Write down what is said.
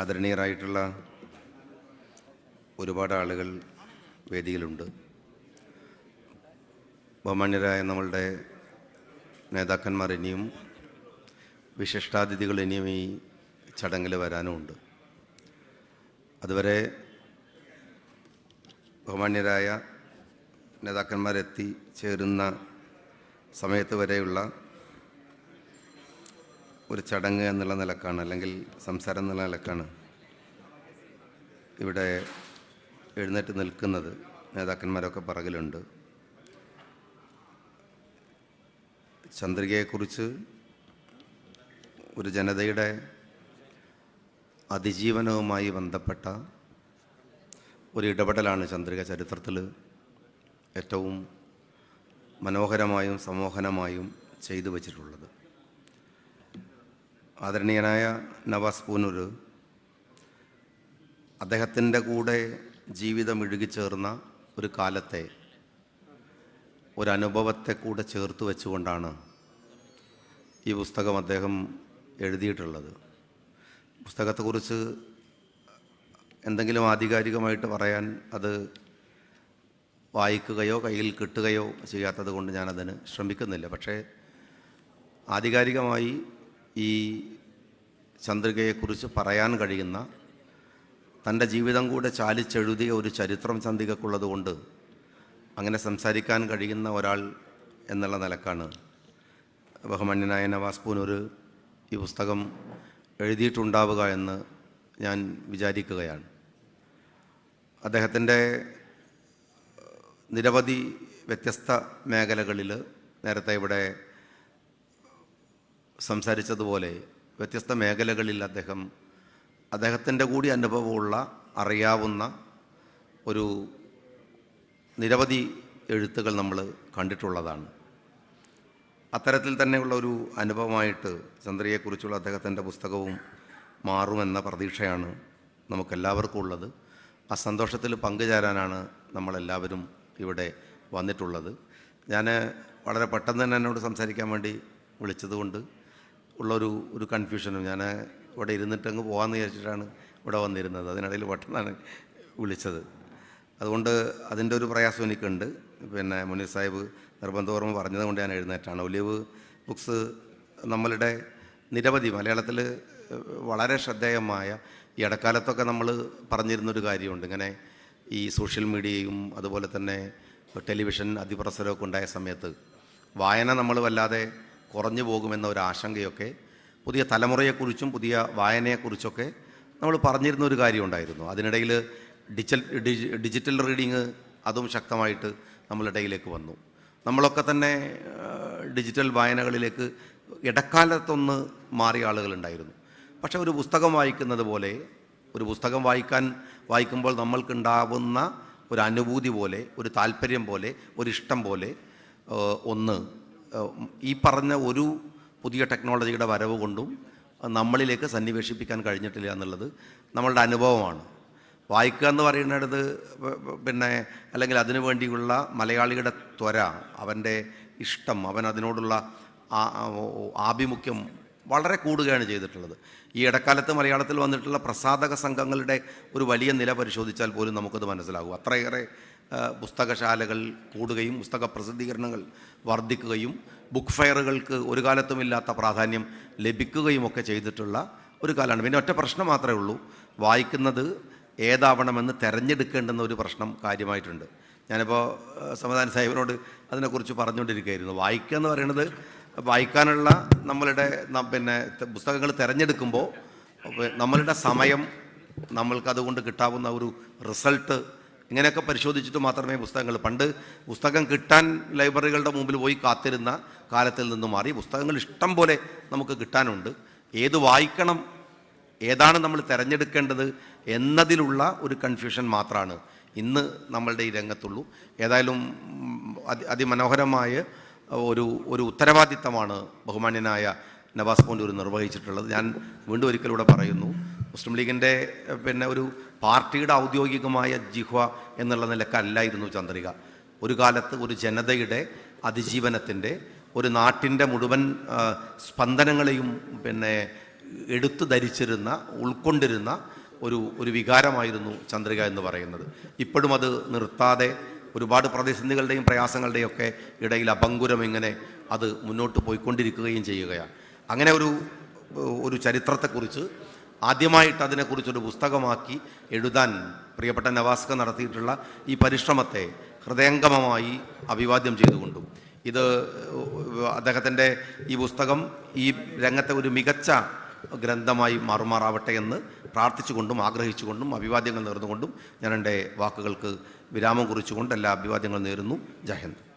ആദരണീയരായിട്ടുള്ള ഒരുപാട് ആളുകൾ വേദിയിലുണ്ട്. ബഹുമാന്യരായ നമ്മളുടെ നേതാക്കന്മാർ ഇനിയും വിശിഷ്ടാതിഥികൾ ഇനിയും ഈ ചടങ്ങിൽ വരാനുമുണ്ട്. അതുവരെ ബഹുമാന്യരായ നേതാക്കന്മാരെത്തി ചേരുന്ന സമയത്ത് വരെയുള്ള ഒരു ചടങ്ങ് എന്നുള്ള നിലക്കാണ് അല്ലെങ്കിൽ സംസാരം എന്നുള്ള നിലക്കാണ് ഇവിടെ എഴുന്നേറ്റ് നിൽക്കുന്നത്. നേതാക്കന്മാരൊക്കെ പറകിലുണ്ട്. ചന്ദ്രികയെക്കുറിച്ച് ഒരു ജനതയുടെ അതിജീവനവുമായി ബന്ധപ്പെട്ട ഒരു ഇടപെടലാണ് ചന്ദ്രിക ചരിത്രത്തിൽ ഏറ്റവും മനോഹരമായും സമോഹനമായും ചെയ്തു വച്ചിട്ടുള്ളത്. ആദരണീയനായ നവാസ് പൂനൂർ അദ്ദേഹത്തിന്റെ കൂടെ ജീവിതം ഇഴുകിച്ചേർന്ന ഒരു കാലത്തെ ഒരനുഭവത്തെ കൂടെ ചേർത്ത് വെച്ചുകൊണ്ടാണ് ഈ പുസ്തകം അദ്ദേഹം എഴുതിയിട്ടുള്ളത്. പുസ്തകത്തെക്കുറിച്ച് എന്തെങ്കിലും ആധികാരികമായിട്ട് പറയാൻ അത് വായിക്കുകയോ കയ്യിൽ കിട്ടുകയോ ചെയ്യാത്തത് കൊണ്ട് ഞാനതിന് ശ്രമിക്കുന്നില്ല. പക്ഷേ ആധികാരികമായി ഈ ചന്ദ്രികയെക്കുറിച്ച് പറയാൻ കഴിയുന്ന തന്റെ ജീവിതം കൂടെ ചാലിച്ചെഴുതിയ ഒരു ചരിത്രം ചന്ദ്രികക്കുള്ളത് കൊണ്ട് അങ്ങനെ സംസാരിക്കാൻ കഴിയുന്ന ഒരാൾ എന്നുള്ള നിലക്കാണ്. ബഹുമാന്യനായ നവാസ് പൂനൂർ ഈ പുസ്തകം എഴുതിയിട്ടുണ്ടാവുക എന്ന് ഞാൻ വിചാരിക്കുകയാണ്. അദ്ദേഹത്തിന്റെ നിരവധി വ്യത്യസ്ത മേഖലകളിൽ നേരത്തെ ഇവിടെ സംസാരിച്ചതുപോലെ വ്യത്യസ്ത മേഖലകളിൽ അദ്ദേഹം അദ്ദേഹത്തിന്റെ കൂടി അനുഭവമുള്ള അറിയാവുന്ന ഒരു നിരവധി എഴുത്തുകൾ നമ്മൾ കണ്ടിട്ടുള്ളതാണ്. അത്തരത്തിൽ തന്നെയുള്ള ഒരു അനുഭവമായിട്ട് ചന്ദ്രയെക്കുറിച്ചുള്ള അദ്ദേഹത്തിന്റെ പുസ്തകവും മാറുമെന്ന പ്രതീക്ഷയാണ് നമുക്കെല്ലാവർക്കും ഉള്ളത്. ആ സന്തോഷത്തിൽ പങ്കുചേരാനാണ് നമ്മളെല്ലാവരും ഇവിടെ വന്നിട്ടുള്ളത്. ഞാൻ വളരെ പെട്ടെന്ന് തന്നെ എന്നോട് സംസാരിക്കാൻ വേണ്ടി വിളിച്ചതുകൊണ്ട് ഉള്ളൊരു ഒരു കൺഫ്യൂഷനും ഞാൻ ഇവിടെ ഇരുന്നിട്ട് അങ്ങ് പോകാമെന്ന് വിചാരിച്ചിട്ടാണ് ഇവിടെ വന്നിരുന്നത്. അതിനിടയിൽ പെട്ടെന്നാണ് വിളിച്ചത്. അതുകൊണ്ട് അതിന്റെ ഒരു പ്രയാസം എനിക്കുണ്ട്. പിന്നെ മുനീർ സാഹിബ് നിർബന്ധപൂർവം പറഞ്ഞത് കൊണ്ട് ഞാൻ എഴുന്നേറ്റാണ്. ഒലിവ് ബുക്സ് നമ്മളുടെ നിരവധി മലയാളത്തിൽ വളരെ ശ്രദ്ധേയമായ ഈ ഇടക്കാലത്തൊക്കെ നമ്മൾ പറഞ്ഞിരുന്നൊരു കാര്യമുണ്ട്. ഇങ്ങനെ ഈ സോഷ്യൽ മീഡിയയും അതുപോലെ തന്നെ ടെലിവിഷൻ അതിപ്രസരമൊക്കെ ഉണ്ടായ സമയത്ത് വായന നമ്മൾ വല്ലാതെ കുറഞ്ഞു പോകുമെന്ന ഒരു ആശങ്കയൊക്കെ പുതിയ തലമുറയെക്കുറിച്ചും പുതിയ വായനയെക്കുറിച്ചൊക്കെ നമ്മൾ പറഞ്ഞിരുന്ന ഒരു കാര്യമുണ്ടായിരുന്നു. അതിനിടയിൽ ഡിജിറ്റൽ ഡിജിറ്റൽ റീഡിങ് അതും ശക്തമായിട്ട് നമ്മളിടയിലേക്ക് വന്നു. നമ്മളൊക്കെ തന്നെ ഡിജിറ്റൽ വായനകളിലേക്ക് ഇടക്കാലത്തൊന്ന് മാറിയ ആളുകളുണ്ടായിരുന്നു. പക്ഷേ ഒരു പുസ്തകം വായിക്കുന്നത് പോലെ ഒരു പുസ്തകം വായിക്കാൻ വായിക്കുമ്പോൾ നമ്മൾക്കുണ്ടാവുന്ന ഒരു അനുഭൂതി പോലെ ഒരു താല്പര്യം പോലെ ഒരു ഇഷ്ടം പോലെ ഒന്ന് ഈ പറഞ്ഞ ഒരു പുതിയ ടെക്നോളജിയുടെ വരവ് കൊണ്ടും നമ്മളിലേക്ക് സന്നിവേശിപ്പിക്കാൻ കഴിഞ്ഞിട്ടില്ല എന്നുള്ളത് നമ്മളുടെ അനുഭവമാണ്. വായിക്കുക എന്ന് പറയുന്നിടത്ത് പ- പ- പിന്നെ അല്ലെങ്കിൽ അതിനു വേണ്ടിയുള്ള മലയാളിയുടെ ത്വര അവന്റെ ഇഷ്ടം അവൻ അതിനോടുള്ള ആഭിമുഖ്യം വളരെ കൂടുകയാണ് ചെയ്തിട്ടുള്ളത്. ഈ ഇടക്കാലത്ത് മലയാളത്തിൽ വന്നിട്ടുള്ള പ്രസാധക സംഘങ്ങളുടെ ഒരു വലിയ നില പരിശോധിച്ചാൽ പോലും നമുക്കത് മനസ്സിലാകും. അത്രയേറെ പുസ്തകശാലകൾ കൂടുകയും പുസ്തക പ്രസിദ്ധീകരണങ്ങൾ വർദ്ധിക്കുകയും ബുക്ക് ഫെയറുകൾക്ക് ഒരു കാലത്തുമില്ലാത്ത പ്രാധാന്യം ലഭിക്കുകയും ഒക്കെ ചെയ്തിട്ടുള്ള ഒരു കാലമാണ്. പിന്നെ ഒറ്റ പ്രശ്നം മാത്രമേ ഉള്ളൂ. വായിക്കുന്നത് ഏതാവണമെന്ന് തിരഞ്ഞെടുക്കേണ്ടുന്ന ഒരു പ്രശ്നം കാര്യമായിട്ടുണ്ട്. ഞാനിപ്പോൾ സമാധാന സാഹിബിനോട് അതിനെക്കുറിച്ച് പറഞ്ഞുകൊണ്ടിരിക്കുകയായിരുന്നു. വായിക്കുക എന്ന് പറയുന്നത് വായിക്കാനുള്ള നമ്മളുടെ പിന്നെ പുസ്തകങ്ങൾ തിരഞ്ഞെടുക്കുമ്പോൾ നമ്മളുടെ സമയം നമ്മൾക്ക് അതുകൊണ്ട് കിട്ടാവുന്ന ഒരു റിസൾട്ട് ഇങ്ങനെയൊക്കെ പരിശോധിച്ചിട്ട് മാത്രമേ പുസ്തകങ്ങൾ പണ്ട് പുസ്തകം കിട്ടാൻ ലൈബ്രറികളുടെ മുമ്പിൽ പോയി കാത്തിരുന്ന കാലത്തിൽ നിന്ന് മാറി. പുസ്തകങ്ങൾ ഇഷ്ടം പോലെ നമുക്ക് കിട്ടാനുണ്ട്. ഏത് വായിക്കണം ഏതാണ് നമ്മൾ തിരഞ്ഞെടുക്കേണ്ടത് എന്നതിലുള്ള ഒരു കൺഫ്യൂഷൻ മാത്രമാണ് ഇന്ന് നമ്മളുടെ ഈ രംഗത്തുള്ളൂ. ഏതായാലും അതി അതിമനോഹരമായ ഒരു ഒരു ഉത്തരവാദിത്തമാണ് ബഹുമാന്യനായ നവാസ് പോണ്ടൂർ നിർവഹിച്ചിട്ടുള്ളത്. ഞാൻ വീണ്ടും ഒരിക്കലൂടെ പറയുന്നു മുസ്ലിം ലീഗിന്റെ പിന്നെ ഒരു പാർട്ടിയുടെ ഔദ്യോഗികമായ ജിഹ്വ എന്നുള്ള നിലക്കല്ലായിരുന്നു ചന്ദ്രിക. ഒരു കാലത്ത് ഒരു ജനതയുടെ അതിജീവനത്തിന്റെ ഒരു നാട്ടിന്റെ മുഴുവൻ സ്പന്ദനങ്ങളെയും പിന്നെ എടുത്തു ധരിച്ചിരുന്ന ഉൾക്കൊണ്ടിരുന്ന ഒരു ഒരു വികാരമായിരുന്നു ചന്ദ്രിക എന്ന് പറയുന്നത്. ഇപ്പോഴും അത് നിർത്താതെ ഒരുപാട് പ്രതിസന്ധികളുടെയും പ്രയാസങ്ങളുടെയും ഒക്കെ ഇടയിൽ അപങ്കുരം ഇങ്ങനെ അത് മുന്നോട്ട് പോയിക്കൊണ്ടിരിക്കുകയും ചെയ്യുകയാണ്. അങ്ങനെ ഒരു ഒരു ചരിത്രത്തെക്കുറിച്ച് ആദ്യമായിട്ട് അതിനെക്കുറിച്ചൊരു പുസ്തകമാക്കി എഴുതാൻ പ്രിയപ്പെട്ട നവാസ്ക നടത്തിയിട്ടുള്ള ഈ പരിശ്രമത്തെ ഹൃദയംഗമമായി അഭിവാദ്യം ചെയ്തുകൊണ്ടും. ഇത് അദ്ദേഹത്തിന്റെ ഈ പുസ്തകം ഈ രംഗത്തെ ഒരു മികച്ച ഗ്രന്ഥമായി മാറുമാറാവട്ടെ എന്ന് പ്രാർത്ഥിച്ചുകൊണ്ടും ആഗ്രഹിച്ചുകൊണ്ടും അഭിവാദ്യങ്ങൾ നേർന്നുകൊണ്ടും ഞാൻ എന്റെ വാക്കുകൾക്ക് വിരാമം കുറിച്ചുകൊണ്ട് എല്ലാ അഭിവാദ്യങ്ങൾ നേരുന്നു. ജയഹിന്ദ്